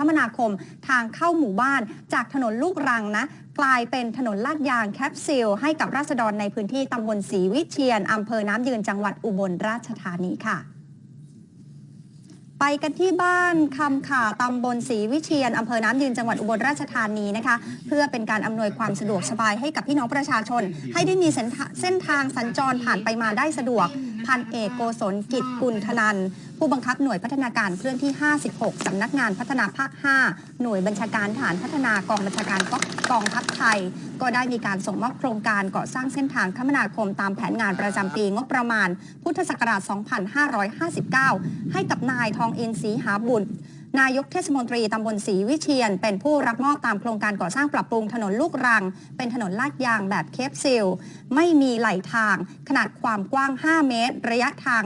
คมนาคมทางเข้าหมู่บ้าน จากถนนลูกรังนะ กลายเป็นถนนลาดยางแคปซิล ให้กับราษฎรในพื้นที่ตำบลศรีวิเชียนอำเภอน้ำยืนจังหวัดอุบลราชธานีค่ะไปกันที่บ้านคำข่าตำบลศรีวิเชียนอำเภอน้ำยืนจังหวัดอุบลราชธานีนะคะ เพื่อเป็นการอำนวยความสะดวกสบายให้กับพี่น้องประชาชน ให้ได้มีเส้นทาเส้นทางสัญจรผ่านไปมาได้สะดวก พันเอกโกศลกิจกุลธนัน ผู้บังคับหน่วยพัฒนาการเคลื่อนที่ 56 สำนักงานพัฒนาภาค 5 หน่วยบัญชาการฐานพัฒนากองบัญชาการกองทัพไทย ก็ได้มีการส่งมอบโครงการก่อสร้างเส้นทางคมนาคมตามแผนงานประจำปีงบประมาณ พุทธศักราช 2559 ให้กับนายทองอินศรีหาบุตร นายกเทศมนตรีตำบลศรีวิเชียน เป็นผู้รับมอบตามโครงการก่อสร้างปรับปรุงถนนลูกรัง เป็นถนนลาดยางแบบเคปซิล ไม่มีไหลทาง ขนาดความกว้าง 5 เมตร ระยะทาง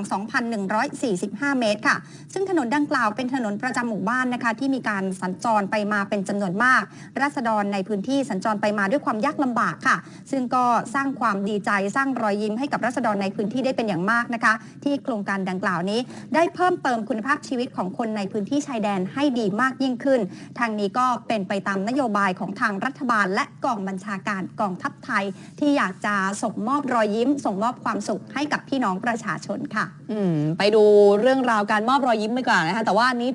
2,145 เมตรค่ะ ซึ่งถนนดังกล่าวเป็นถนนประจำหมู่บ้านนะคะ ที่มีการสัญจรไปมาเป็นจำนวนมาก ราษฎรในพื้นที่สัญจรไปมาด้วยความยากลำบากค่ะ ซึ่งก็สร้างความดีใจสร้างรอยยิ้มให้กับราษฎรในพื้นที่ได้เป็นอย่างมากนะคะ ที่โครงการดังกล่าวนี้ ได้เพิ่มเติมคุณภาพชีวิตของคนในพื้นที่ชายแดนให้ดีมากยิ่งขึ้น ทางนี้ก็เป็นไปตามนโยบายของทางรัฐบาล และกองบัญชาการกองทัพไทย ที่อยากจะส่งมอบรอยยิ้ม ส่งมอบความสุขให้กับพี่น้องประชาชนค่ะ อืม ไปดูเรื่องราวการมอบรอยยิ้มไปก่อนนะคะแต่ว่านี้